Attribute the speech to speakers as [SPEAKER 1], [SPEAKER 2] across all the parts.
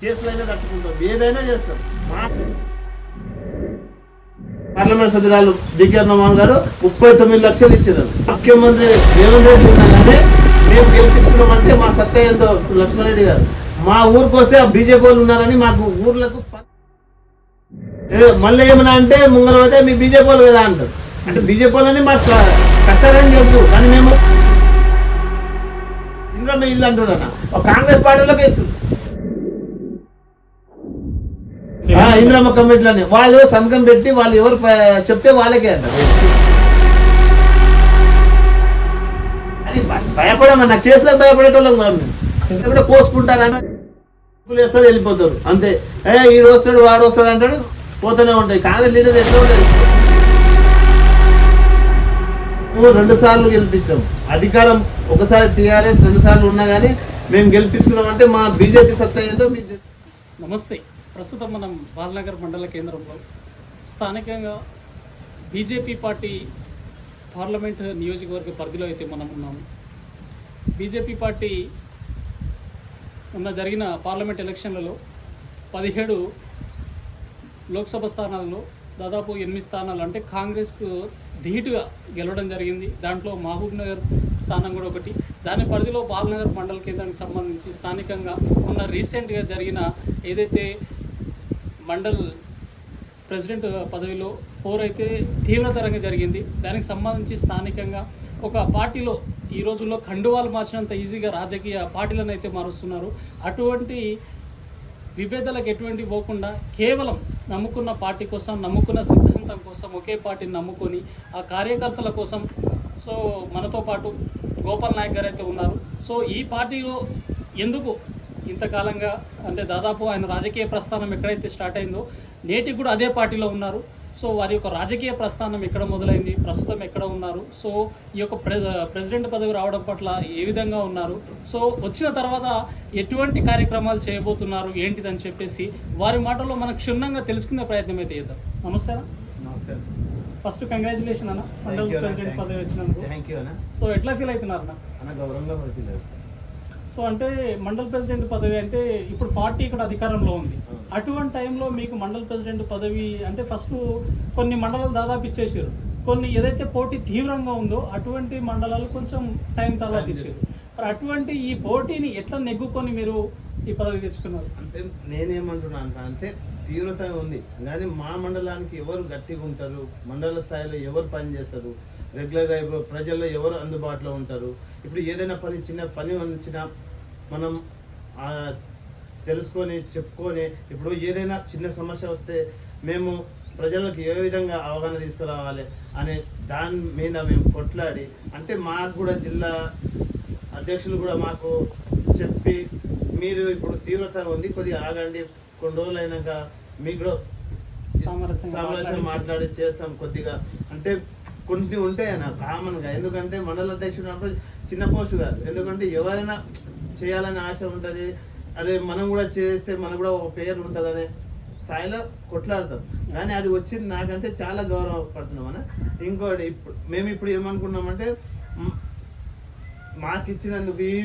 [SPEAKER 1] కేసులైనా కట్టుకుంటాం ఏదైనా చేస్తాం. మా పార్లమెంట్ సభ్యురాలు డికే నమోహన్ గారు ముప్పై తొమ్మిది లక్షలు ఇచ్చారు ముఖ్యమంత్రి రేవంత్ రెడ్డి ఉండగానే మేము గెలిపించుకున్నామంటే మా సత్తా ఏందో లక్ష్మణరెడ్డి గారు. మా ఊరికి వస్తే ఆ బీజేపీ వాళ్ళు ఉన్నారని మాకు ఊర్లకు మళ్ళీ ఏమన్నా అంటే ముంగర పోతే మీ బీజేపీ వాళ్ళు కదా అంటారు. అంటే బీజేపీ వాళ్ళని మాకు కట్టారని తెలుసు కానీ మేము ఇంద్రమ్మ ఇల్లు అంటున్నా కాంగ్రెస్ పార్టీలోకి వేస్తుంది ఇంద్రమ్మ కమిటీలని. వాళ్ళు సంతకం పెట్టి వాళ్ళు ఎవరు చెప్తే వాళ్ళకే అంటారు అది భ- నా కేసులకు భయపడేటోళ్ళం కాదు నేను. కూడా కోసుకుంటారని వేస్తారు వెళ్ళిపోతారు. అంతే. ఏ ఈడు వస్తాడు వాడు వస్తాడు అంటాడు పోతూనే ఉంటాయి. కాంగ్రెస్ లీడర్ ఎట్లా ఉంటుంది మేము రెండు సార్లు గెలిపించాం. అధికారం ఒకసారి టీఆర్ఎస్ రెండు సార్లు ఉన్నా కానీ మేము గెలిపించుకున్నామంటే మా బీజేపీ సత్తా ఏందో మీకు
[SPEAKER 2] నమస్తే. ప్రస్తుతం మనం బాలనగర్ మండల కేంద్రంలో స్థానికంగా బీజేపీ పార్టీ పార్లమెంట్ నియోజకవర్గ పరిధిలో అయితే మనం ఉన్నాము. బీజేపీ పార్టీ ఉన్న జరిగిన పార్లమెంట్ ఎలక్షన్లలో పదిహేడు లోక్సభ స్థానాల్లో దాదాపు ఎనిమిది స్థానాలు అంటే కాంగ్రెస్కు ధీటుగా గెలవడం జరిగింది. దాంట్లో మహబూబ్ నగర్ స్థానం కూడా ఒకటి. దాని పరిధిలో బాలనగర్ మండల కేంద్రానికి సంబంధించి స్థానికంగా ఉన్న రీసెంట్గా జరిగిన ఏదైతే మండల్ ప్రెసిడెంట్ పదవిలో పోర్ అయితే తీవ్రతరంగా జరిగింది. దానికి సంబంధించి స్థానికంగా ఒక పార్టీలో ఈ రోజుల్లో ఖండువాలు మార్చినంత ఈజీగా రాజకీయ పార్టీలను అయితే మారుస్తున్నారు. అటువంటి విభేదాలకు ఎటువంటి పోకుండా కేవలం నమ్ముకున్న పార్టీ కోసం నమ్ముకున్న సిద్ధాంతం కోసం ఒకే పార్టీని నమ్ముకొని ఆ కార్యకర్తల కోసం సో మనతో పాటు గోపాల్ నాయక్ గారు అయితే ఉన్నారు. సో ఈ పార్టీలో ఎందుకు ఇంతకాలంగా అంటే దాదాపు ఆయన రాజకీయ ప్రస్థానం ఎక్కడైతే స్టార్ట్ అయిందో నేటికి కూడా అదే పార్టీలో ఉన్నారు. సో వారి యొక్క రాజకీయ ప్రస్థానం ఎక్కడ మొదలైంది ప్రస్తుతం ఎక్కడ ఉన్నారు? సో ఈ యొక్క ప్రె ప్రెసిడెంట్ పదవి రావడం పట్ల ఏ విధంగా ఉన్నారు? సో వచ్చిన తర్వాత ఎటువంటి కార్యక్రమాలు చేయబోతున్నారు ఏంటిదని చెప్పేసి వారి మాటల్లో మనం క్షుణ్ణంగా తెలుసుకునే ప్రయత్నం అయితే చేద్దాం. నమస్తే.
[SPEAKER 1] నమస్తే
[SPEAKER 2] ఫస్ట్ కంగ్రాచులేషన్ అన్న. మండల. ప్రెసిడెంట్ పదవి వచ్చినందుకు. సో ఎట్లా ఫీల్ అవుతున్నారు అన్న?
[SPEAKER 1] గౌరవంగా పడుతుంది
[SPEAKER 2] సో అంటే మండల్ ప్రెసిడెంట్ పదవి అంటే ఇప్పుడు పార్టీ ఇక్కడ అధికారంలో ఉంది. అటువంటి టైంలో మీకు మండల్ ప్రెసిడెంట్ పదవి అంటే ఫస్ట్ కొన్ని మండలాలు దాదాపు ఇచ్చేసారు. కొన్ని ఏదైతే పోటీ తీవ్రంగా ఉందో అటువంటి మండలాలు కొంచెం టైం తర్వాత ఇచ్చారు మరి అటువంటి ఈ పోటీని ఎట్లా నెగ్గుకొని మీరు ఈ పదవి తెచ్చుకున్నారు?
[SPEAKER 1] అంటే నేనేమంటున్నాను అంటే తీవ్రత ఉంది. కానీ మా మండలానికి ఎవరు గట్టిగా ఉంటారు? మండల స్థాయిలో ఎవరు పని చేస్తారు రెగ్యులర్గా ఇప్పుడు ప్రజల్లో ఎవరు అందుబాటులో ఉంటారు? ఇప్పుడు ఏదైనా పని చిన్న పని వచ్చినా మనం తెలుసుకొని చెప్పుకొని ఇప్పుడు ఏదైనా చిన్న సమస్య వస్తే మేము ప్రజలకు ఏ విధంగా అవగాహన తీసుకురావాలి అనే దాని మీద మేము కొట్లాడి అంటే మాకు కూడా జిల్లా అధ్యక్షులు కూడా మాకు చెప్పి మీరు ఇప్పుడు తీవ్రత ఉంది కొద్దిగా ఆగండి కొన్ని రోజులు అయినాక మీకు కూడా
[SPEAKER 2] మాట్లాడి
[SPEAKER 1] చేస్తాం కొద్దిగా. అంటే కొన్ని ఉంటాయి అన్న కామన్గా. ఎందుకంటే మండల అధ్యక్షుడు అన్నప్పుడు చిన్న పోస్ట్ కాదు. ఎందుకంటే ఎవరైనా చేయాలని ఆశ ఉంటుంది. అదే మనం కూడా చేస్తే మనకు కూడా ఒక పేరు ఉంటుందనే స్థాయిలో కొట్లాడతాం. కానీ అది వచ్చింది నాకంటే చాలా గౌరవపడుతున్నాం అన్న. ఇంకోటి ఇప్పుడు మేము ఇప్పుడు ఏమనుకున్నామంటే మాకు ఇచ్చినందుకు ఈ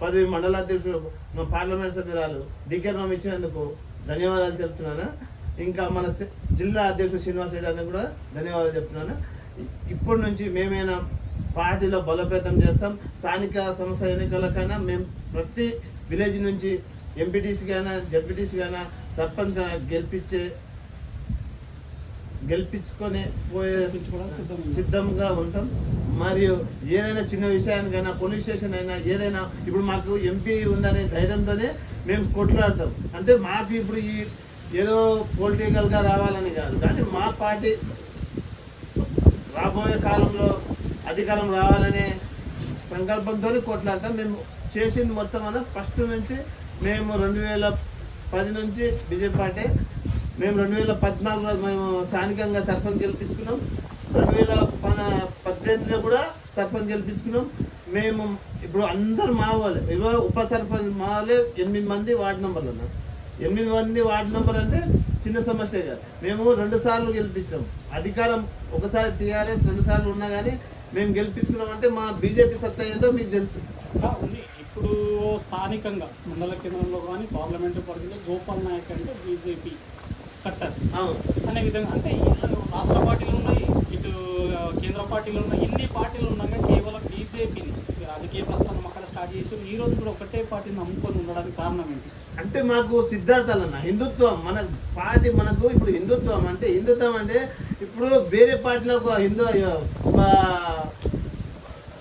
[SPEAKER 1] పదవి మండల అధ్యక్షుడు మా పార్లమెంట్ సభ్యురాలు డికెర్మం ఇచ్చినందుకు ధన్యవాదాలు చెప్తున్నాను ఇంకా మన జిల్లా అధ్యక్షుడు శ్రీనివాస్ రెడ్డి అని కూడా ధన్యవాదాలు చెప్తున్నాను. ఇప్పటి నుంచి మేమైనా పార్టీలో బలోపేతం చేస్తాం. స్థానిక సంస్థ ఎన్నికలకైనా మేము ప్రతి విలేజ్ నుంచి ఎంపీటీసీకి అయినా జడ్పీటీసీకి అయినా సర్పంచ్ గెలిపించే గెలిపించుకొని పోయే
[SPEAKER 2] సిద్ధంగా
[SPEAKER 1] సిద్ధంగా ఉంటాం. మరియు ఏదైనా చిన్న విషయానికైనా పోలీస్ స్టేషన్ అయినా ఏదైనా ఇప్పుడు మాకు ఎంపీ ఉందనే ధైర్యంతోనే మేము కొట్లాడతాం. అంటే మాకు ఇప్పుడు ఈ ఏదో పొలిటికల్గా రావాలని కాదు. కానీ మా పార్టీ రాబోయే కాలంలో అధికారం రావాలనే సంకల్పంతో కొట్లాడతాం. మేము చేసింది మొత్తం అన్న ఫస్ట్ నుంచి మేము రెండు వేల పది నుంచి బీజేపీ పార్టీ మేము రెండు వేల పద్నాలుగులో మేము స్థానికంగా సర్పంచ్ గెలిపించుకున్నాం. రెండు వేల పన పద్దెనిమిదిలో కూడా సర్పంచ్ గెలిపించుకున్నాం. మేము ఇప్పుడు అందరు మా వాళ్ళే. ఇవో ఉప సర్పంచ్ మా వాళ్ళే ఎనిమిది మంది వార్డు నెంబర్లు ఉన్నారు. ఎనిమిది మంది వార్డు నెంబర్ అంటే చిన్న సమస్య కాదు. మేము రెండు సార్లు గెలిపించాం. అధికారం ఒకసారి టీఆర్ఎస్ రెండు సార్లు ఉన్నా కానీ మేము గెలిపించుకున్నాం అంటే మా బీజేపీ సత్తా ఏందో మీకు తెలుసు.
[SPEAKER 2] ఇప్పుడు స్థానికంగా మండల కేంద్రంలో కానీ పార్లమెంటు పరిధిలో గోపాల్ నాయక్ అంటే బీజేపీ. కట్టర్. అనే విధంగా అంటే రాష్ట్ర పార్టీలు ఉన్నాయి ఇటు కేంద్ర పార్టీలు ఉన్నాయి ఇన్ని పార్టీలు ఉన్నాక కేవలం బీజేపీని రాజకీయ ప్రస్థానం అక్కడ స్టార్ట్ చేసి ఈ రోజు కూడా ఒకటే పార్టీని నమ్ముకొని ఉండడానికి కారణం ఏంటి?
[SPEAKER 1] అంటే మాకు సిద్ధార్థాలన్న హిందుత్వం మన పార్టీ మనకు ఇప్పుడు హిందుత్వం అంటే హిందుత్వం అంటే ఇప్పుడు వేరే పార్టీలో ఒక హిందూ ఒక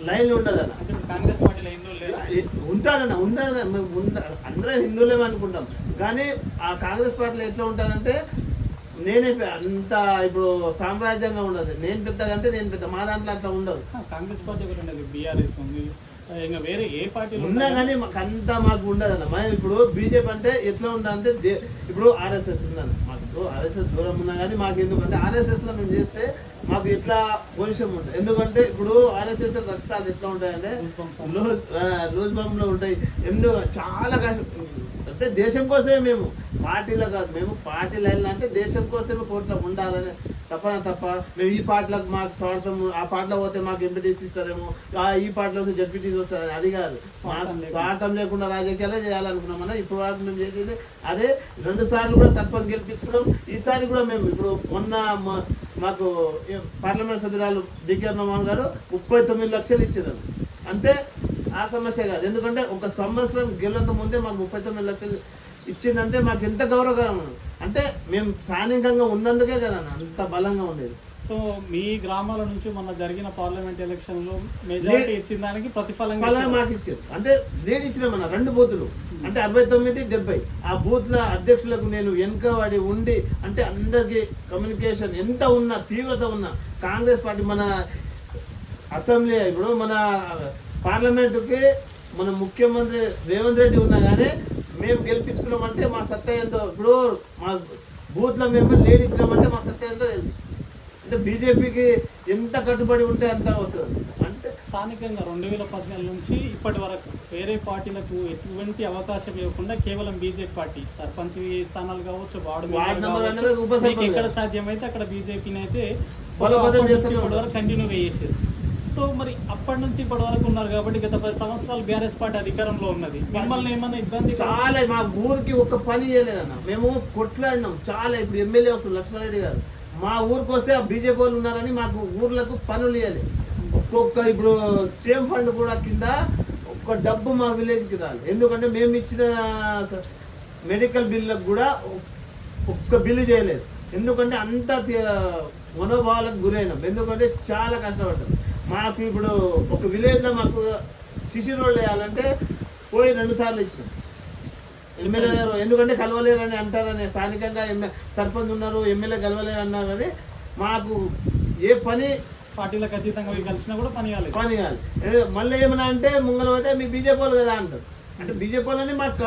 [SPEAKER 1] లైన్
[SPEAKER 2] ఇప్పుడు కాంగ్రెస్ పార్టీలో హిందువులు
[SPEAKER 1] ఉంటారన్న ఉండ అందరం హిందువులే అనుకుంటాం. కానీ ఆ కాంగ్రెస్ పార్టీలో ఎట్లా ఉంటారంటే నేనే అంత ఇప్పుడు సామ్రాజ్యంగా ఉండదు. నేను పెద్దగా అంటే నేను పెద్ద మా దాంట్లో అట్లా ఉండదు.
[SPEAKER 2] కాంగ్రెస్ పార్టీ ఒకటి ఉండదు బీఆర్ఎస్ ఉంది. ఇంకా వేరే ఏ పార్టీలు
[SPEAKER 1] ఉన్నా? కానీ మాకు అంతా మాకు ఉండదన్న. మనం ఇప్పుడు బీజేపీ అంటే ఎట్లా ఉండాలంటే ఇప్పుడు ఆర్ఎస్ఎస్ ఉందన్న. మాకు ఇప్పుడు ఆర్ఎస్ఎస్ దూరం ఉన్నా కానీ మాకు ఎందుకంటే ఆర్ఎస్ఎస్లో మేము చేస్తే మాకు ఎట్లా పొజిషన్ ఉంటుంది. ఎందుకంటే ఇప్పుడు ఆర్ఎస్ఎస్ రక్తాలు ఎట్లా ఉంటాయంటే. లూజ్ లూజ్ బంప్లో ఉంటాయి. ఎందుకు? చాలా కష్టం. అంటే దేశం కోసమే మేము. పార్టీలో కాదు మేము పార్టీ లైన్లో అంటే దేశం కోసమే కోర్టులో ఉండాలని తప్పన తప్ప మేము ఈ పార్టీలకు మాకు స్వార్థం ఆ పార్టీలో పోతే మాకు ఎంపీటీసీ ఇస్తారేమో ఆ ఈ పార్టీలో వస్తే జడ్పీటీసీ వస్తారు అది కాదు.
[SPEAKER 2] స్వార్థం లేకుండా.
[SPEAKER 1] రాజకీయాలే చేయాలనుకున్నాం మనం ఇప్పుడు వరకు మేము చేసేది అదే రెండు సార్లు కూడా సర్పంచ్ గెలిపించుకున్నాం ఈసారి కూడా మేము ఇప్పుడు మొన్న మాకు పార్లమెంట్ సభ్యురాలు డికే మోహన్ గారు ముప్పై తొమ్మిది లక్షలు ఇచ్చారు అంటే ఆ సమస్య కాదు. ఎందుకంటే ఒక సంవత్సరం గెలవక ముందే మాకు ముప్పై తొమ్మిది లక్షలు ఇచ్చిందంటే మాకు ఎంత గౌరవకరం అంటే మేము స్థానికంగా ఉన్నందుకే కదా అంత బలంగా ఉండేది.
[SPEAKER 2] సో మీ గ్రామాల నుంచి మొన్న జరిగిన పార్లమెంట్ ఎలక్షన్లో మెజారిటీ ఇచ్చిన దానికి ప్రతిఫలంగా
[SPEAKER 1] అలా మాకు ఇచ్చారు. అంటే నేను ఇచ్చిన మన రెండు బూతులు. అంటే అరవై తొమ్మిది డెబ్బై. ఆ బూత్ల అధ్యక్షులకు నేను వెనుకబడి ఉండి అంటే అందరికి కమ్యూనికేషన్ ఎంత ఉన్నా తీవ్రత ఉన్నా కాంగ్రెస్ పార్టీ మన అసెంబ్లీ ఇప్పుడు మన పార్లమెంటుకి మన ముఖ్యమంత్రి రేవంత్ రెడ్డి ఉన్నా కానీ మేము గెలిపించుకున్నామంటే మా సత్తా ఎంతో ఇప్పుడు మా బూత్లో మేము లేడీ ఇచ్చినామంటే మా సత్తా ఎంతో తెలుసు అంటే బీజేపీకి ఎంత కట్టుబడి ఉంటే అంత వస్తుంది అంటే
[SPEAKER 2] స్థానికంగా రెండు వేల పద్నాలుగు నుంచి ఇప్పటి వరకు వేరే పార్టీలకు ఎటువంటి అవకాశం ఇవ్వకుండా కేవలం బీజేపీ పార్టీ సర్పంచ్ స్థానాలు కావచ్చు వార్డు ఎక్కడ. సాధ్యమైతే అక్కడ బీజేపీని అయితే
[SPEAKER 1] బలోపేతం చేస్తూనే
[SPEAKER 2] ఇప్పటి
[SPEAKER 1] ఉన్నారు.
[SPEAKER 2] వరకు కంటిన్యూ చేసేది సో మరి అప్పటి నుంచి ఇప్పటి వరకు ఉన్నారు కాబట్టి గత పది సంవత్సరాలు బీఆర్ఎస్ పార్టీ అధికారంలో ఉన్నది. మిమ్మల్ని ఏమైనా ఇబ్బంది
[SPEAKER 1] చాలా మా ఊరికి ఒక్క పని చేయలేదన్న. మేము కొట్లాడినాం. చాలా ఇప్పుడు ఎమ్మెల్యే వస్తుంది లక్ష్మారెడ్డి గారు. మా ఊరికి వస్తే ఆ బీజేపీ వాళ్ళు ఉన్నారని మాకు ఊర్లకు పనులు ఇవ్వాలి ఒక్కొక్క ఇప్పుడు సేమ్ ఫండ్ కూడా కింద ఒక్క డబ్బు మా విలేజ్కి రాలి ఎందుకంటే మేము ఇచ్చిన మెడికల్ బిల్లకు కూడా ఒక్క బిల్లు చేయలేదు. ఎందుకంటే అంత మనోభావాలకు గురైనాం. ఎందుకంటే చాలా కష్టపడ్డాం. మాకు ఇప్పుడు ఒక విలేజ్లో మాకు సిసి రోడ్ వేయాలంటే పోయి రెండు సార్లు ఇచ్చినాం. ఎమ్మెల్యే గారు ఎందుకంటే కలవలేరని అంటారని స్థానికంగా ఎమ్మె సర్పంచ్ ఉన్నారు ఎమ్మెల్యే కలవలేరు అన్నారని మాకు ఏ పని
[SPEAKER 2] పార్టీలకు అతీతంగా కలిసినా కూడా పని కాలేదు.
[SPEAKER 1] పని కాదు మళ్ళీ ఏమన్నా అంటే ముంగల పోతే మీ బీజేపీ వాళ్ళు కదా అంటారు. అంటే బీజేపీ వాళ్ళని మాకు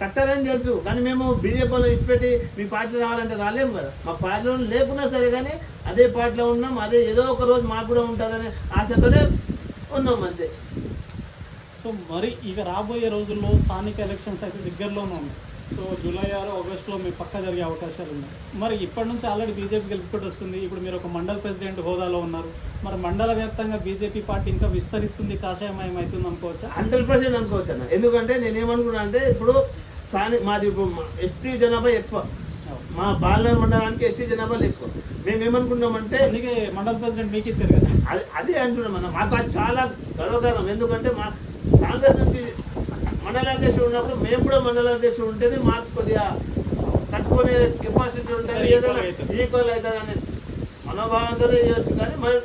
[SPEAKER 1] కట్టారని తెలుసు. కానీ మేము బీజేపీ వాళ్ళు ఇచ్చిపెట్టి మీ పార్టీ రావాలంటే రాలేము కదా. మా పార్టీలో లేకున్నా సరే కానీ అదే పార్టీలో ఉన్నాం అదే ఏదో ఒక రోజు మాకు కూడా ఉంటుందనే ఆశతోనే ఉన్నాం అంతే.
[SPEAKER 2] సో మరి ఇక రాబోయే రోజుల్లో స్థానిక ఎలక్షన్స్ అయితే దగ్గరలోనే ఉన్నాయి. సో జూలై ఆరు ఆగస్టులో మీ పక్క జరిగే అవకాశాలు ఉన్నాయి. మరి ఇప్పటి నుంచి ఆల్రెడీ బీజేపీ గెలుపుకుంటూ వస్తుంది. ఇప్పుడు మీరు ఒక మండల ప్రెసిడెంట్ హోదాలో ఉన్నారు. మరి మండల వ్యాప్తంగా బీజేపీ పార్టీ ఇంకా విస్తరిస్తుంది కాషాయమయం అవుతుంది అనుకోవచ్చా
[SPEAKER 1] హండ్రెడ్ పర్సెంట్ అనుకోవచ్చు అన్న ఎందుకంటే నేనేమనుకున్నా అంటే ఇప్పుడు స్థానిక మాది ఎస్టీ జనాభా ఎక్కువ. మా బాలనగర్ మండలానికి ఎస్టీ జనాభాలు ఎక్కువ. మేము ఏమనుకున్నామంటే
[SPEAKER 2] మండల ప్రెసిడెంట్ మీకు ఇచ్చారు కదా.
[SPEAKER 1] అది అదే అంటున్నాం అన్న మాకు అది చాలా గర్వకారం ఎందుకంటే మా కాంగ్రెస్ నుంచి మండలాధ్యక్షుడు ఉన్నప్పుడు మేము కూడా మండలాధ్యక్షుడు ఉంటేనే మాకు కొద్దిగా తట్టుకునే కెపాసిటీ ఉంటుంది. ఏదైనా ఈక్వల్ అవుతుంది అని మనోభావంతో చేయొచ్చు. కానీ మరి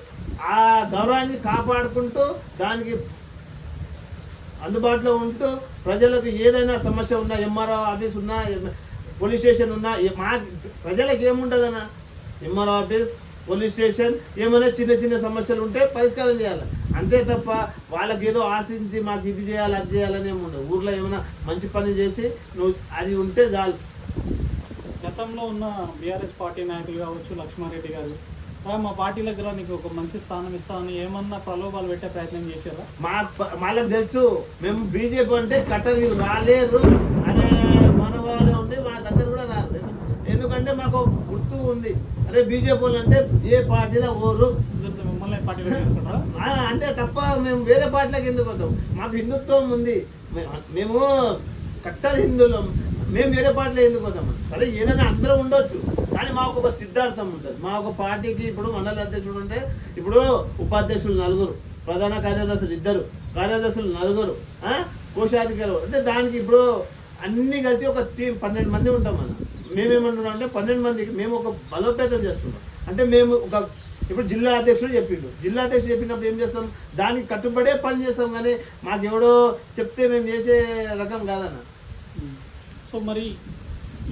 [SPEAKER 1] ఆ గౌరవాన్ని కాపాడుకుంటూ దానికి అందుబాటులో ఉంటూ ప్రజలకు ఏదైనా సమస్య ఉన్నా ఎంఆర్ఓ ఆఫీస్ ఉన్నా పోలీస్ స్టేషన్ ఉన్నా మా ప్రజలకు ఏముంటుందన్నా ఎంఆర్ఓ ఆఫీస్ పోలీస్ స్టేషన్ ఏమైనా చిన్న చిన్న సమస్యలు ఉంటే పరిష్కారం చేయాలి. అంతే తప్ప వాళ్ళకి ఏదో ఆశించి మాకు ఇది చేయాలి అది చేయాలని ఉండదు. ఊర్లో ఏమైనా మంచి పని చేసి నువ్వు అది ఉంటే చాలు.
[SPEAKER 2] గతంలో ఉన్న బీఆర్ఎస్ పార్టీ నాయకులు కావచ్చు లక్ష్మారెడ్డి గారు మా పార్టీ దగ్గర నీకు ఒక మంచి స్థానం ఇస్తామని ఏమన్నా ప్రలోభాలు పెట్టే ప్రయత్నం చేశారా?
[SPEAKER 1] మా వాళ్ళకి తెలుసు మేము బీజేపీ అంటే కట్టర్ రాలేరు అనే మనవాళ్ళే ఉంది మా దగ్గర కూడా రారు. ఎందు- ఎందుకంటే మాకు గుర్తు ఉంది. అదే బీజేపీ వాళ్ళు అంటే ఏ పార్టీలో ఓరు? అంతే తప్ప మేము వేరే పార్టీలకు ఎందుకు వద్దాం? మాకు హిందుత్వం ఉంది. మేము కట్టర్ హిందువులం. మేము వేరే పార్టీలో ఎందుకు పోతాం సరే ఏదైనా అందరూ ఉండొచ్చు. కానీ మాకు ఒక సిద్ధార్థం ఉంటుంది. మా ఒక పార్టీకి ఇప్పుడు మండల అధ్యక్షుడు అంటే ఇప్పుడు ఉపాధ్యక్షులు నలుగురు ప్రధాన కార్యదర్శులు ఇద్దరు కార్యదర్శులు నలుగురు కోశాధికారులు. అంటే దానికి ఇప్పుడు అన్ని కలిసి ఒక టీం పన్నెండు మంది ఉంటాం మనం. మేమేమంటున్నాం అంటే పన్నెండు మందికి మేము ఒక బలోపేతం చేస్తున్నాం అంటే మేము ఒక ఇప్పుడు జిల్లా అధ్యక్షుడు చెప్పిండు. జిల్లా అధ్యక్షుడు చెప్పినప్పుడు ఏం చేస్తాం? దానికి కట్టుబడే పని చేస్తాం కానీ మాకు ఎవడో చెప్తే మేము చేసే రకం కాదన్న.
[SPEAKER 2] సో మరి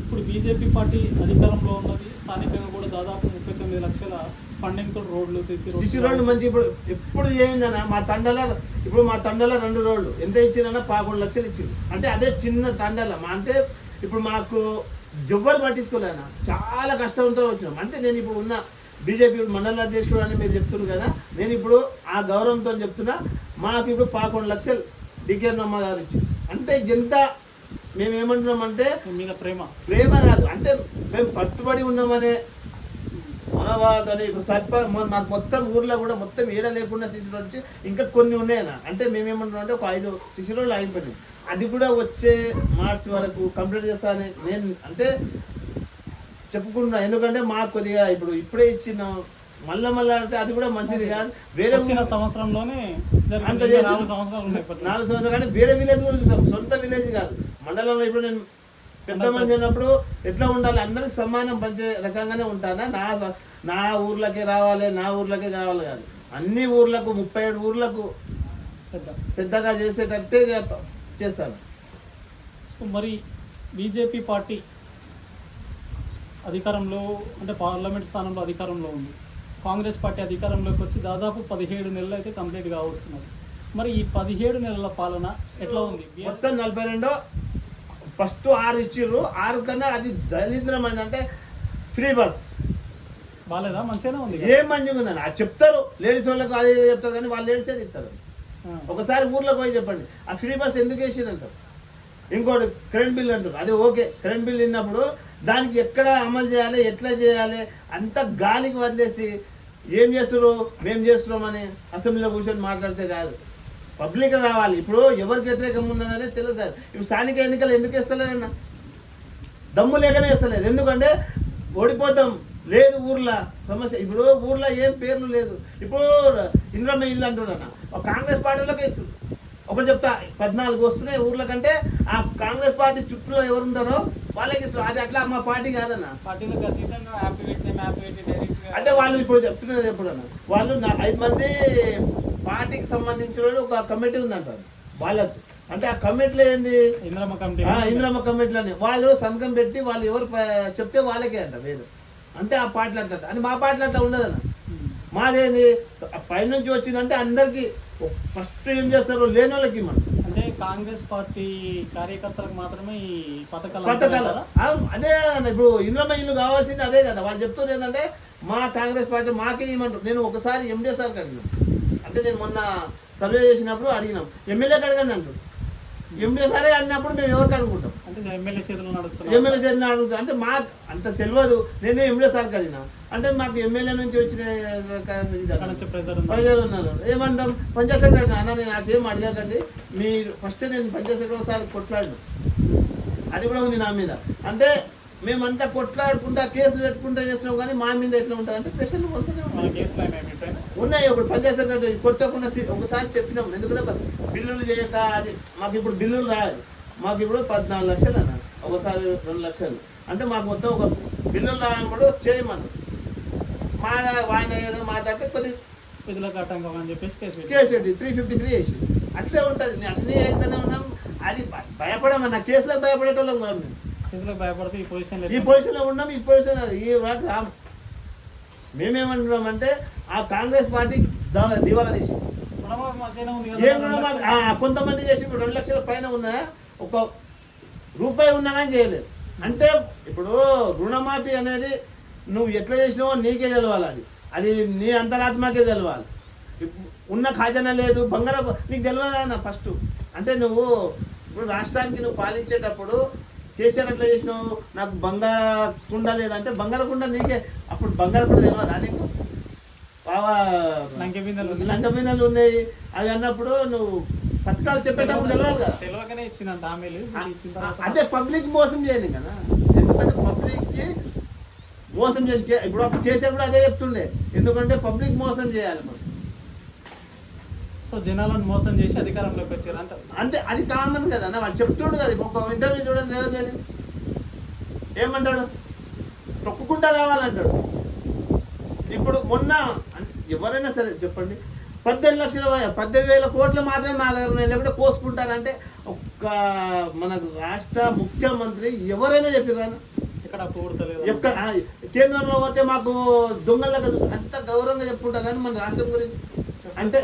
[SPEAKER 2] ఇప్పుడు బీజేపీ పార్టీ అధికారంలో ఉన్నది. స్థానికంగా కూడా దాదాపు ముప్పై తొమ్మిది లక్షల ఫండింగ్తో రోడ్లు సిసి
[SPEAKER 1] రోడ్లు మంచి ఇప్పుడు ఎప్పుడు చేయిందన్న మా తండల ఇప్పుడు మా తండల రెండు రోడ్లు. ఎంత ఇచ్చిరన్నా పదకొండు లక్షలు ఇచ్చింది అంటే అదే చిన్న తండల మా అంటే ఇప్పుడు మాకు ఎవ్వరు పట్టించుకోలేనా చాలా కష్టంతో వచ్చినాం. అంటే నేను ఇప్పుడు ఉన్న బీజేపీ మండల అధ్యక్షుడు అని మీరు చెప్తున్నారు కదా నేను ఇప్పుడు ఆ గౌరవంతో చెప్తున్నా మాకు ఇప్పుడు పదకొండు లక్షలు డికే నమ్మ గారు ఇచ్చింది అంటే ఎంత మేము ఏమంటున్నామంటే
[SPEAKER 2] మీద ప్రేమ.
[SPEAKER 1] ప్రేమ కాదు. అంటే మేము పట్టుబడి ఉన్నామనే మనవాదని సర్ప మాకు మొత్తం ఊర్లో కూడా మొత్తం ఏడ లేకుండా శిశులు వచ్చి ఇంకా కొన్ని ఉన్నాయన్న. అంటే మేమేమంటున్నాం అంటే ఒక ఐదు శిశులు ఆగిపోయినాయి. అది కూడా వచ్చే మార్చి వరకు కంప్లీట్ చేస్తానని నేను అంటే చెప్పుకుంటున్నా. ఎందుకంటే మాకు కొద్దిగా ఇప్పుడు ఇప్పుడే ఇచ్చిన మళ్ళా మళ్ళా అంటే అది కూడా మంచిది కాదు. వేరే
[SPEAKER 2] సంవత్సరంలోనే
[SPEAKER 1] అంత
[SPEAKER 2] నాలుగు సంవత్సరాలు
[SPEAKER 1] కానీ వేరే విలేజ్ కూడా చూసాం. సొంత విలేజ్ కాదు. మండలంలో ఇప్పుడు నేను పెద్ద మనిషి అయినప్పుడు ఎట్లా ఉండాలి? అందరికి సమానం పంచే రకంగానే ఉంటానా నా నా ఊర్లకే రావాలి నా ఊర్లకే కావాలి కాదు. అన్ని ఊర్లకు ముప్పై ఏడు ఊర్లకు
[SPEAKER 2] పెద్ద.
[SPEAKER 1] పెద్దగా చేసేటట్టే చేస్తాను
[SPEAKER 2] మరి బీజేపీ పార్టీ అధికారంలో అంటే పార్లమెంట్ స్థానంలో అధికారంలో ఉంది. కాంగ్రెస్ పార్టీ అధికారంలోకి వచ్చి దాదాపు పదిహేడు నెలలు అయితే కంప్లీట్గా వస్తున్నది మరి ఈ పదిహేడు నెలల పాలన ఎట్లా ఉంది?
[SPEAKER 1] మొత్తం నలభై రెండో ఫస్ట్ ఆరు ఇచ్చిర్రు. ఆరు కన్నా అది దరిద్రమైన అంటే ఫ్రీ బస్.
[SPEAKER 2] బాగాలేదా? మంచిగానే ఉంది
[SPEAKER 1] ఏం మంచిగా ఉందని అది చెప్తారు. లేడీస్ వాళ్ళకు అది చెప్తారు కానీ వాళ్ళు లేడీసే చెప్తారు. ఒకసారి ఊర్లోకి పోయి చెప్పండి. ఆ ఫ్రీ బస్ ఎందుకు వేసిరంటారు ఇంకోటి కరెంట్ బిల్ అంటారు. అది ఓకే. కరెంట్ బిల్ విన్నప్పుడు దానికి ఎక్కడ అమలు చేయాలి ఎట్లా చేయాలి అంత గాలికి వదిలేసి ఏం చేస్తారు మేము చేస్తున్నామని అసెంబ్లీలో కూర్చొని మాట్లాడితే కాదు. పబ్లిక్ రావాలి. ఇప్పుడు ఎవరికి వ్యతిరేకం ఉందనేది తెలుసు సార్. ఇప్పుడు స్థానిక ఎన్నికలు ఎందుకు వేస్తలేరన్న దమ్ము లేకనే వేస్తలేరు. ఎందుకంటే ఓడిపోతాం. లేదు ఊర్లో సమస్య. ఇప్పుడు ఊర్లో ఏం పేర్లు లేదు. ఇప్పుడు ఇంద్రమ్మ ఇల్లు అంటున్నా ఒక కాంగ్రెస్ పార్టీలోకి వేస్తుంది ఒకటి చెప్తా పద్నాలుగు వస్తున్నాయి ఊర్ల కంటే ఆ కాంగ్రెస్ పార్టీ చుట్టూ ఎవరు ఉంటారో వాళ్ళకి అది అట్లా మా పార్టీ కాదన్న. అంటే వాళ్ళు ఇప్పుడు చెప్తున్నారు ఎప్పుడన్నా వాళ్ళు నా ఐదు మంది పార్టీకి సంబంధించిన వాళ్ళు ఒక కమిటీ ఉందంటారు. వాళ్ళకు. అంటే ఆ కమిటీలో ఏంది?
[SPEAKER 2] ఇంద్రమ్మ కమిటీ
[SPEAKER 1] ఇందిరమ్మ కమిటీలని వాళ్ళు సంతకం పెట్టి వాళ్ళు ఎవరు చెప్తే వాళ్ళకే అంట వేరు. అంటే ఆ పాటలు అట్లా అని మా పాటలు అట్లా ఉండదన్న. మాదేంది? పైనుంచి వచ్చిందంటే అందరికి ఫస్ట్ ఏం చేస్తారు? లేని వాళ్ళకి మనం
[SPEAKER 2] అంటే కాంగ్రెస్ పార్టీ కార్యకర్తలకు మాత్రమే ఈ పథకాలు
[SPEAKER 1] పథకాలు. అదే ఇప్పుడు ఇంద్రమ్మ ఇల్లు కావాల్సింది అదే కదా. వాళ్ళు చెప్తున్నారు ఏంటంటే మా కాంగ్రెస్ పార్టీ మాకే ఇవ్వమంటారు. నేను ఒకసారి ఎండే సార్కి అడిగినాం. అంటే నేను మొన్న సర్వే చేసినప్పుడు అడిగినాం. ఎమ్మెల్యేకి అడగండి అంటారు. ఎండే సారే అడిగినప్పుడు మేము ఎవరికి అనుకుంటాం?
[SPEAKER 2] అంటే ఎమ్మెల్యే చేతులు
[SPEAKER 1] ఎమ్మెల్యే అడుగుతా అంటే మా అంత తెలియదు. నేను ఎమ్మెల్యే సార్కి అడిగినా. అంటే మాకు ఎమ్మెల్యే నుంచి వచ్చిన. ప్రజలు ఉన్నారు. ఏమంటాం? పంచాయత్ సెక్రటరీ అన్న నేను నాకేం అడగకండి. మీరు ఫస్ట్ నేను పంచాయత్ సెక్రటరీ ఒకసారి కొట్లాడిన. అది కూడా ఉంది నా మీద. అంటే మేమంతా కొట్లాడుకుంటా కేసులు పెట్టుకుంటా చేస్తున్నాం కానీ మా మీద ఎట్లా ఉంటుంది అంటే పేషెంట్ ఉన్నాయి ఒకటి పంచాయత్ సెక్రటరీ కొట్టకుండా ఒకసారి చెప్పినాం ఎందుకంటే బిల్లులు చేయక అది మాకు ఇప్పుడు బిల్లులు రాదు మాకు ఇప్పుడు పద్నాలుగు లక్షలు అన్న ఒకసారి రెండు లక్షలు. అంటే మాకు మొత్తం ఒక బిల్లులు రానప్పుడు చేయమన్నారు. మా ఆయన ఏదో మాట్లాడితే కొద్ది
[SPEAKER 2] విధులకు ఆటంకం అని చెప్పేసి కేసు
[SPEAKER 1] పెట్టి త్రీ ఫిఫ్టీ త్రీ వేసి అట్లే ఉంటుంది. నేను అన్నీ వేస్తూనే ఉన్నాం. అది భయపడమన్న కేసులకు భయపడేటోళ్ళం కాదు
[SPEAKER 2] భయపడితే ఈ పొజిషన్
[SPEAKER 1] ఈ పొజిషన్లో ఉన్నాం ఈ పొజిషన్ ఈ వరకు రాము మేమేమంటున్నామంటే ఆ కాంగ్రెస్ పార్టీ దా- దివాలా తీసి
[SPEAKER 2] రుణమాఫీ మధ్యనే ఉంది కదా,
[SPEAKER 1] ఏం
[SPEAKER 2] రెండు
[SPEAKER 1] రుణమాఫీ?
[SPEAKER 2] లక్షలు.
[SPEAKER 1] ఆ, కొంతమంది చేసి ఇప్పుడు రెండు లక్షల పైన ఉన్నా ఒక రూపాయి ఉన్నా కానీ చేయలేదు. అంటే ఇప్పుడు రుణమాఫీ అనేది నువ్వు ఎట్లా చేసినావో నీకే తెలవాలి అది. అది నీ అంతరాత్మకే తెలవాలి. ఇప్పు- ఉన్న ఖజానా లేదు బంగారం నీకు తెలియదు అన్న ఫస్ట్ అంటే నువ్వు ఇప్పుడు రాష్ట్రానికి నువ్వు పాలించేటప్పుడు కేసీఆర్ ఎట్లా చేసినావు? నాకు బంగార కుండ లేదంటే బంగార కుండ నీకే. అప్పుడు బంగార కుండ తెలియదా నీకు
[SPEAKER 2] లంకె బిందెలు
[SPEAKER 1] బిందెలు ఉన్నాయి. అవి అన్నప్పుడు నువ్వు పథకాలు చెప్పేటప్పుడు తెలియాలి కదా.
[SPEAKER 2] తెలియకనే హామీలు. ఇచ్చిన
[SPEAKER 1] పబ్లిక్ మోసం చేయండి కదా. ఎందుకంటే పబ్లిక్కి మోసం చేసి ఇప్పుడు అప్పుడు కేసీఆర్ కూడా అదే చెప్తుండే. ఎందుకంటే పబ్లిక్ మోసం చేయాలి మనం.
[SPEAKER 2] సో జనాలను మోసం చేసి అధికారంలోకి వచ్చారు అంటారు
[SPEAKER 1] అంటే అది కామన్ కదా అన్న వాడు చెప్తుండు కదా ఒక ఇంటర్వ్యూ చూడండి రేవంత్ రెడ్డి. ఏమంటాడు? తొక్కుకుంటా రావాలంటాడు. ఇప్పుడు మొన్న ఎవరైనా సరే చెప్పండి. పద్దెనిమిది లక్షల పద్దెనిమిది వేల కోట్లు మాత్రమే మా దగ్గర ఉన్నాయి లేకపోతే కోసుకుంటారంటే ఒక్క మన రాష్ట్ర ముఖ్యమంత్రి ఎవరైనా చెప్పారు
[SPEAKER 2] ఇక్కడ
[SPEAKER 1] ఎక్కడ కేంద్రంలో పోతే మాకు చూస్తారు అంత గౌరవంగా చెప్పుకుంటారని మన రాష్ట్రం గురించి. అంటే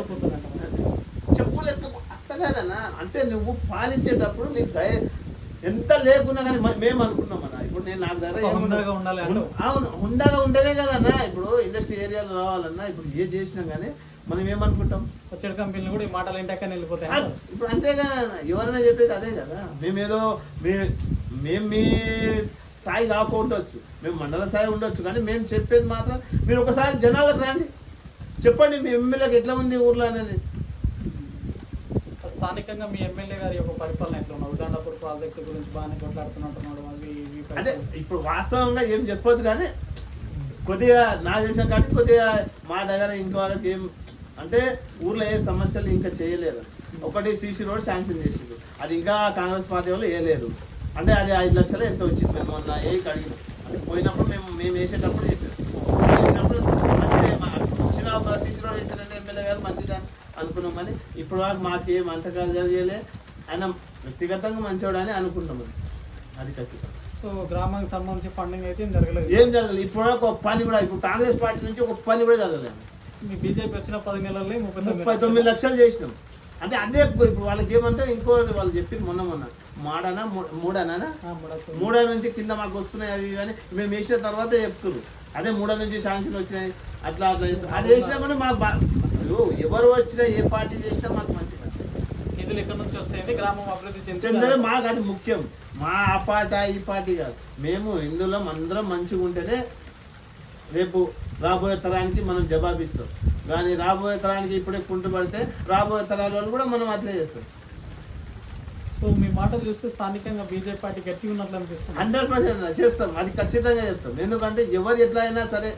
[SPEAKER 1] చెప్పులు ఎత్తుకు అట్లా కాదన్నా అంటే నువ్వు పాలించేటప్పుడు నీకు దయ ఎంత లేకున్నా కానీ మేము అనుకున్నాం అన్న. ఇప్పుడు నేను నాకు
[SPEAKER 2] అంటావు.
[SPEAKER 1] అవును హుందాగా ఉంటేనే కదన్నా. ఇప్పుడు ఇండస్ట్రీ ఏరియాలో రావాలన్నా ఇప్పుడు ఏ చేసినాం కానీ మనం ఏమనుకుంటాం?
[SPEAKER 2] వచ్చేడు కంపెనీలు కూడా ఈ మాటలు ఏంటక్కని వెళ్ళిపోతాయి.
[SPEAKER 1] ఇప్పుడు అంతేగా ఎవరైనా చెప్పేది అదే కదా. మేమేదో మే- మేము మీ స్థాయి కాకపోవచ్చు మేము మండల స్థాయి ఉండొచ్చు. కానీ మేము చెప్పేది మాత్రం మీరు ఒకసారి జనాలకు రండి. చెప్పండి మీ ఎమ్మెల్యేకి ఎట్లా ఉంది ఊర్లో అనేది.
[SPEAKER 2] స్థానికంగా మీ ఎమ్మెల్యే గారి యొక్క పరిపాలన ఎట్లా ఉన్నారు ఉదాండపూర్ ప్రాజెక్టు గురించి బాగానే కొట్లాడుతున్నట్టున్నాడు అవి
[SPEAKER 1] అదే ఇప్పుడు వాస్తవంగా ఏం చెప్పొద్దు కానీ కొద్దిగా నా చేసిన కాబట్టి కొద్దిగా మా దగ్గర ఇంతవరకు ఏం అంటే ఊర్లో ఏ సమస్యలు ఇంకా చేయలేరు ఒకటి సీసీ రోడ్ శాంక్షన్ చేసిండు. అది ఇంకా కాంగ్రెస్ పార్టీ వాళ్ళు వేయలేరు అంటే అది ఐదు లక్షలు ఎంత వచ్చింది. మేము మొన్న ఏ కడిగి అంటే పోయినప్పుడు మేము మేము వేసేటప్పుడు చెప్పారు వేసినప్పుడు మంచిదే మా వచ్చిన ఒక సీసీ రోడ్ వేసారంటే ఎమ్మెల్యే గారు మంచిదా అనుకున్నాం కానీ ఇప్పుడు వరకు మాకేం అంతకాలు జరిగేలే. ఆయన వ్యక్తిగతంగా మంచివాడు అని అనుకుంటాం అది. ఖచ్చితంగా
[SPEAKER 2] సో గ్రామానికి సంబంధించి ఫండింగ్ అయితే ఏం జరగలేదు.
[SPEAKER 1] ఏం జరగలేదు. ఇప్పుడు ఒక పని కూడా ఇప్పుడు కాంగ్రెస్ పార్టీ నుంచి ఒక పని కూడా జరగలేదు.
[SPEAKER 2] మీ బీజేపీ వచ్చిన పది నెలల్లో ముప్పై
[SPEAKER 1] తొమ్మిది లక్షలు. చేసినాం. అంటే అదే. ఇప్పుడు వాళ్ళకి ఏమంటే ఇంకో వాళ్ళు చెప్పి మొన్న మొన్న. మాడనా మూడనా. మూడ నుంచి కింద మాకు వస్తున్నాయి అవి అని మేము వేసిన తర్వాత చెప్తున్నారు అదే మూడ నుంచి శాంక్షన్ వచ్చినాయి. అట్లా అట్లా. అది వేసినా కూడా మాకు అయ్యో, ఎవరు వచ్చినా ఏ పార్టీ చేసినా మాకు మంచిది.
[SPEAKER 2] నిధులు ఎక్కడి నుంచి వస్తాయండి? గ్రామం అభివృద్ధి చెందుతుంది
[SPEAKER 1] మాకు అది ముఖ్యం. మా ఆ పార్టీ ఈ పార్టీ కాదు. మేము ఇందులో అందరం మంచిగా ఉంటేనే రేపు రాబోయే తరానికి మనం జవాబిస్తాం. కానీ రాబోయే తరానికి ఇప్పుడే కుంటుపడితే రాబోయే తరాల వాళ్ళు కూడా మనం అట్లే చేస్తాం.
[SPEAKER 2] సో మీ మాటలు చూస్తే స్థానికంగా బీజేపీ పార్టీ గట్టి ఉన్నట్లు అనిపిస్తుంది.
[SPEAKER 1] హండ్రెడ్ పర్సెంట్ చేస్తాం. అది ఖచ్చితంగా చెప్తాం. ఎందుకంటే ఎవరు ఎట్లా అయినా సరే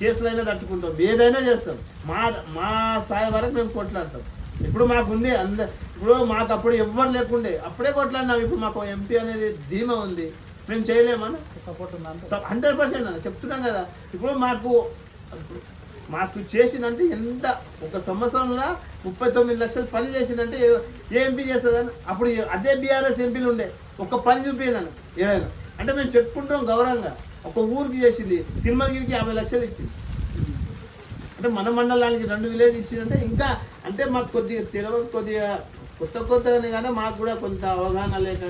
[SPEAKER 1] కేసులైనా తట్టుకుంటాం ఏదైనా చేస్తాం. మా మా స్థాయి వరకు మేము కొట్లాడతాం. ఇప్పుడు మాకు ఉంది అంద ఇప్పుడు మాకు అప్పుడు ఎవ్వరు లేకుండే అప్పుడే కొట్లాడినాం. ఇప్పుడు మాకు ఎంపీ అనేది ధీమా ఉంది. మేము చేయలేమని
[SPEAKER 2] సపోర్ట్ ఉందా
[SPEAKER 1] హండ్రెడ్ పర్సెంట్ అన్న చెప్తున్నాం కదా. ఇప్పుడు మాకు మాకు చేసిందంటే ఎంత ఒక సంవత్సరంలో ముప్పై తొమ్మిది లక్షలు పని చేసిందంటే ఏ- ఎంపీ చేస్తుందని అప్పుడు అదే బీఆర్ఎస్ ఎంపీలు ఉండే. ఒక్క పని చూపించాను ఏదైనా అంటే మేము చెప్పుకుంటాం గౌరవంగా. ఒక ఊరికి చేసింది. తిరుమలగిరికి యాభై లక్షలు ఇచ్చింది. అంటే మన మండలానికి రెండు విలేజ్ ఇచ్చిందంటే ఇంకా అంటే మాకు కొద్దిగా తెలియక కొద్దిగా కొత్త కొత్తగానే కానీ మాకు కూడా కొంత అవగాహన లేక